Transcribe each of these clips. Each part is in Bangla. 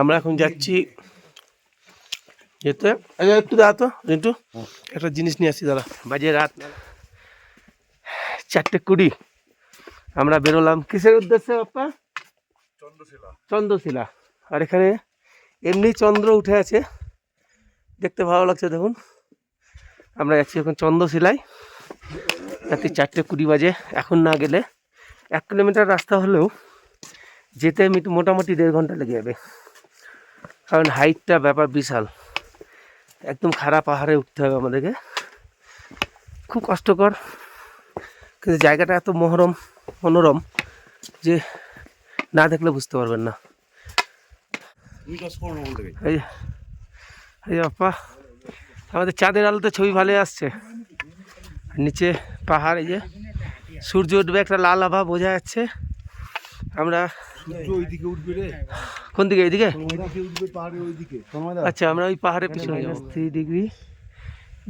আমরা এখন যাচ্ছি যেতে। একটু দাঁড়া তো রিন্টু। একটা জিনিস নিয়ে আসছি দাদা বাজে রাত চারটে কুড়ি। আমরা বেরোলাম। কিসের উদ্দেশ্যে বাপ্পা চন্দ্রশিলা। চন্দ্রশিলা। আর এখানে এমনি চন্দ্র উঠে আছে। দেখতে ভালো লাগছে দেখুন। আমরা যাচ্ছি এখন চন্দ্রশিলায়। রাত্রি চারটে কুড়ি বাজে। এখন না গেলে এক কিলোমিটার রাস্তা হলেও যেতে মিট- মোটামুটি দেড় ঘণ্টা লেগে যাবে। কারণ হাইটটা ব্যাপার বিশাল। একদম খারাপ পাহাড়ে উঠতে হবে আমাদেরকে। খুব কষ্টকর। কিন্তু জায়গাটা এত মনোরম মনোরম যে না দেখলে বুঝতে পারবেন না। বাপ্পা, আমাদের চাঁদের আলোতে ছবি ভালো আসছে। নিচে পাহাড়, এই যে, সূর্য উঠবে একটা লাল আভা, বোঝা যাচ্ছে। আমরা ওইদিকে উঠবে রে। কোন দিকে এইদিকে? ওইদিকে উঠবে পাহাড়ের ওইদিকে। আচ্ছা আমরা ওই পাহাড়ের পিছনে যাব। থ্রি ডিগ্রি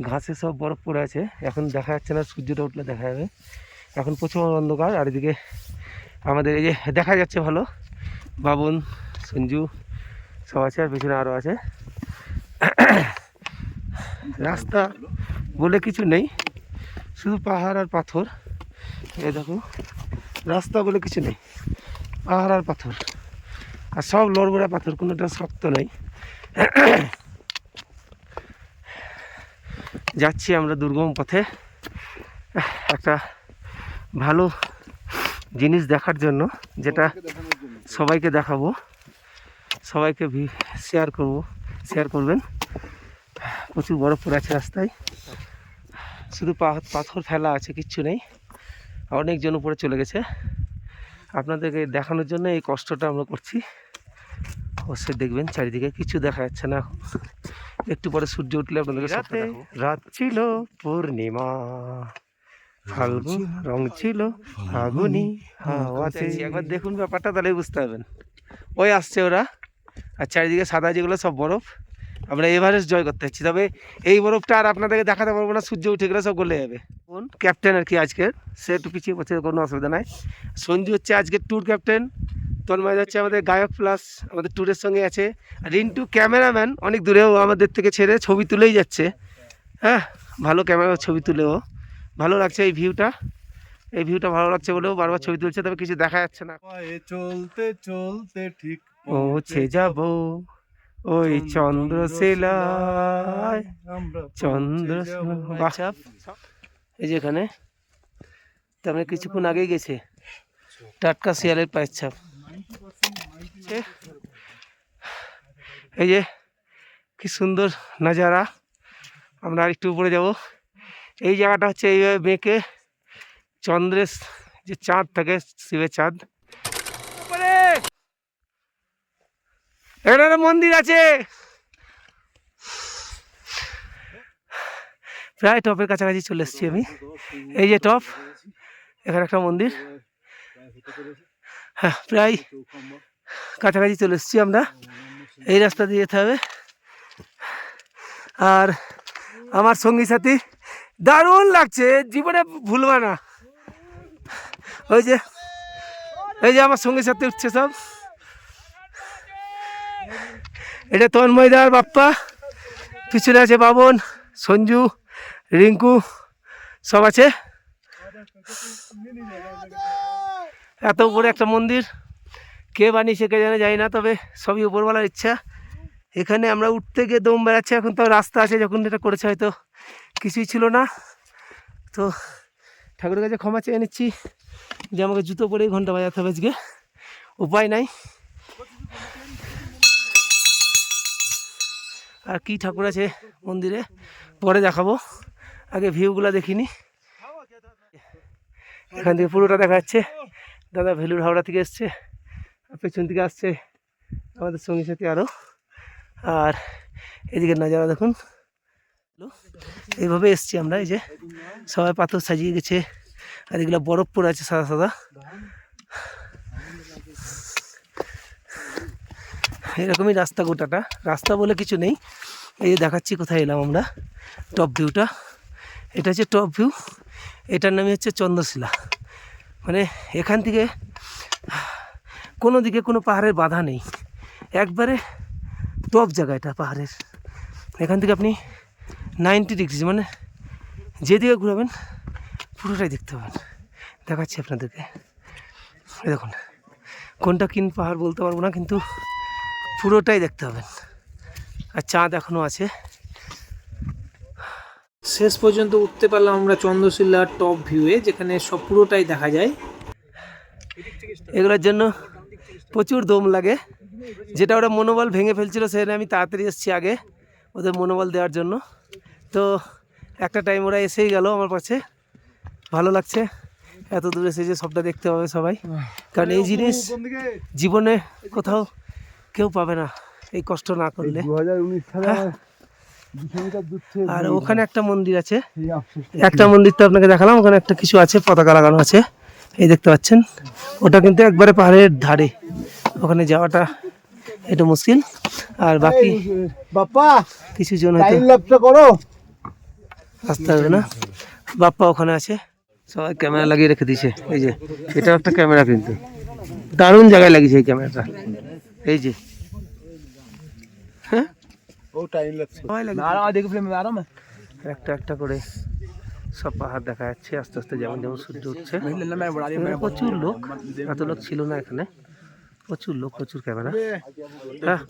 ঘাসে সব বরফ পড়ে আছে। এখন দেখা যাচ্ছে না সূর্যটা উঠলে দেখা যাবে। এখন প্রচুর অন্ধকার আর এদিকে আমাদের এই যে দেখা যাচ্ছে ভালো। বাবন সঞ্জু সব আছে আর পিছনে আরও আছে। রাস্তা বলে কিছু নেই। শুধু পাহাড় আর পাথর। এই দেখো রাস্তা বলে কিছু নেই। পাহাড় আর পাথর। আর সব লড়বড়া পাথর, কোনোটা শক্ত নেই যাচ্ছি আমরা দুর্গম পথে। একটা ভালো জিনিস দেখার জন্য, যেটা সবাইকে দেখাবো। সবাইকে শেয়ার করব শেয়ার করবেন। প্রচুর বরফ পড়ে আছে রাস্তায়। শুধু পাথর ফেলা আছে, কিচ্ছু নেই। অনেকজন উপরে চলে গেছে। আপনাদেরকে দেখানোর জন্য এই কষ্টটা আমরা করছি। অবশ্যই দেখবেন চারিদিকে কিছু দেখা যাচ্ছে না। একটু পরে সূর্য উঠলে আপনাদেরকে রাতে রাত ছিল পূর্ণিমা। ফাল্গুন রং ছিল ফাগুনি হাওয়াতে। একবার দেখুন ব্যাপারটা তাহলে বুঝতে পারবেন। ওই আসছে ওরা। আর চারিদিকে সাদা যেগুলো সব বরফ। আমরা এভারেস্ট জয় করতে যাচ্ছি। তবে এই বরফটা আর আপনাদেরকে দেখাতে পারব না সূর্য উঠে গেলে সব গলে যাবে। কোন? ক্যাপ্টেন আর কি আজকের সে একটু পিছিয়ে পড়ছে কোনো অসুবিধা নাই। সঞ্জু হচ্ছে আজকের ট্যুর ক্যাপ্টেন তন্ময় হচ্ছে আমাদের গায়ক প্লাস আমাদের ট্যুরের সঙ্গে আছে। আর রিন্টু ক্যামেরাম্যান অনেক দূরেও আমাদের থেকে ছেড়ে ছবি তুলেই যাচ্ছে। হ্যাঁ ভালো ক্যামেরা ছবি তুলেও। ভালো লাগছে এই ভিউটা এই ভিউটা ভালো লাগছে বলেও বারবার ছবি তুলছে তবে কিছু দেখা যাচ্ছে না। চলতে চলতে ঠিক পৌঁছে যাব। ওই চন্দ্রশিলায় চন্দ্র পৌঁছে এই যে এখানে তার মানে কিছুক্ষণ আগেই গেছে। টাটকা শিয়ালের পায়ের ছাপ। এই যে কি সুন্দর নাজারা। আমরা আর একটু উপরে যাব। এই জায়গাটা হচ্ছে এইভাবে মেঘে চন্দ্রের যে চাঁদ থাকে শিবের চাঁদ উপরে! এখানে একটা মন্দির আছে। প্রায় টপের কাছাকাছি চলে এসেছি আমি। এই যে টপ, এখানে একটা মন্দির। হ্যাঁ প্রায় কাছাকাছি চলে এসেছি আমরা। এই রাস্তা দিয়ে যেতে হবে। আর আমার সঙ্গী সাথী, দারুণ লাগছে, জীবনে ভুলবা না। ওই যে, এই যে আমার সঙ্গী সাথী উঠছে সব। এটা তন্ময়দার বাপ্পা, পিছনে আছে বাবন, সঞ্জু, রিঙ্কু, সব আছে। এত উপরে একটা মন্দির, কে বানিয়েছে কে জানে যায় না, তবে সবই উপরওয়ালার ইচ্ছা। এখানে আমরা উঠতে গিয়ে দম বেড়াচ্ছে, এখন তো রাস্তা আছে, যখন এটা করেছে হয়তো কিছুই ছিল না। তো ঠাকুরের কাছে ক্ষমা চেয়ে নিচ্ছি, যে আমাকে জুতো পরেই ঘণ্টা বাজাতে হবে আজকে। উপায় নাই। আর কি ঠাকুর আছে মন্দিরে? পরে দেখাবো। আগে ভিউগুলো দেখিনি। এখান থেকে পুরোটা দেখা যাচ্ছে। দাদা ভেলুর হাওড়া থেকে এসছে। পেছন থেকে আসছে আমাদের সঙ্গী সাথী আরও আর এদিকে নাজারা দেখুন। এইভাবে এসছি আমরা, এই যে সবাই পাথর সাজিয়ে গেছে। আর এগুলো বরফ পড়ে আছে সাদা সাদা। এরকমই রাস্তা গোটাটা। রাস্তা বলে কিছু নেই। এই যে দেখাচ্ছি কোথায় এলাম আমরা। টপ ভিউটা এটা হচ্ছে টপ ভিউ এটার নামই হচ্ছে চন্দ্রশিলা। মানে এখান থেকে কোনো দিকে কোনো পাহাড়ের বাধা নেই। একবারে টপ জায়গা এটা পাহাড়ের। এখান থেকে আপনি নাইনটি ডিগ্রি মানে যেদিকে ঘুরাবেন, পুরোটাই দেখতে পাবেন। দেখাচ্ছি আপনাদেরকে। দেখুন, কোনটা কিন পাহাড় বলতে পারব না, কিন্তু পুরোটাই দেখতে পাবেন আর চাঁদ এখনও আছে। শেষ পর্যন্ত উঠতে পারলাম আমরা চন্দ্রশিলার টপ ভিউয়ে যেখানে সব পুরোটাই দেখা যায়। এগুলোর জন্য প্রচুর দম লাগে। যেটা ওরা মনোবল ভেঙে ফেলছিল সেখানে আমি তাড়াতাড়ি এসেছি আগে ওদের মনোবল দেওয়ার জন্য। তো একটা টাইম ওরা এসেই গেল আমার কাছে। ভালো লাগছে। এত দূরে এসে যে সবটা দেখতে পাবে সবাই। কারণ এই জিনিস জীবনে কোথাও কেউ পাবে না এই কষ্ট না করলে। থেকে আর ওখানে একটা মন্দির আছে। একটা মন্দির তো আপনাকে দেখালাম ওখানে একটা কিছু আছে পতাকা লাগানো আছে। এই দেখতে পাচ্ছেন ওটা কিন্তু একবারে পাহাড়ের ধারে। ওখানে যাওয়াটা একটু মুশকিল। আর বাকি বাপ্পা কিছু জন করো। আসতে হবে না। বাপ্পা ওখানে আছে। সবাই ক্যামেরা লাগিয়ে রেখে দিয়েছে। এই যে এটা একটা ক্যামেরা কিন্তু। দারুণ জায়গায় লাগিয়েছে এই ক্যামেরাটা এই যে। হ্যাঁ? ও টাইম আর দেখে ফিল্ম আরাম। একটা একটা করে সব পাহাড় দেখা যাচ্ছে আস্তে আস্তে যেমন যেমন সূর্য উঠছে। প্রচুর লোক। এত লোক ছিল না এখানে। প্রচুর লোক প্রচুর ক্যামেরা। হ্যাঁ?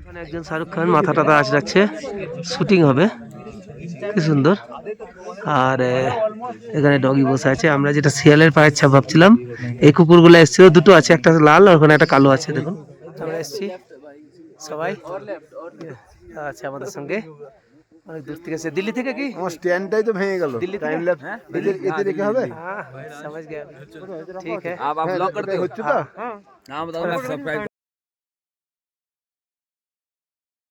এখানে একজন শাহরুখ খান মাথা টাথা আঁচড়াচ্ছে শুটিং হবে। কি সুন্দর আর আহ, এখানে ডগি বসে আছে আমরা যেটা শিয়ালের পায়ের ছাপ ভাবছিলাম এই কুকুরগুলো এসেছিল দুটো আছে একটা লাল আর ওখানে একটা কালো আছে দেখুন আমরা এসেছি সবাই আছে আমাদের সঙ্গে অনেক দূর থেকে এসে দিল্লি থেকে কি আমার স্ট্যান্ডটাই তো ভেঙে গেল দিল্লি টাইম থেকে ল্যাপস এতে এতে রেখে হবে हाँ समझ गया ठीक है হ্যাঁ, হচ্ছে তো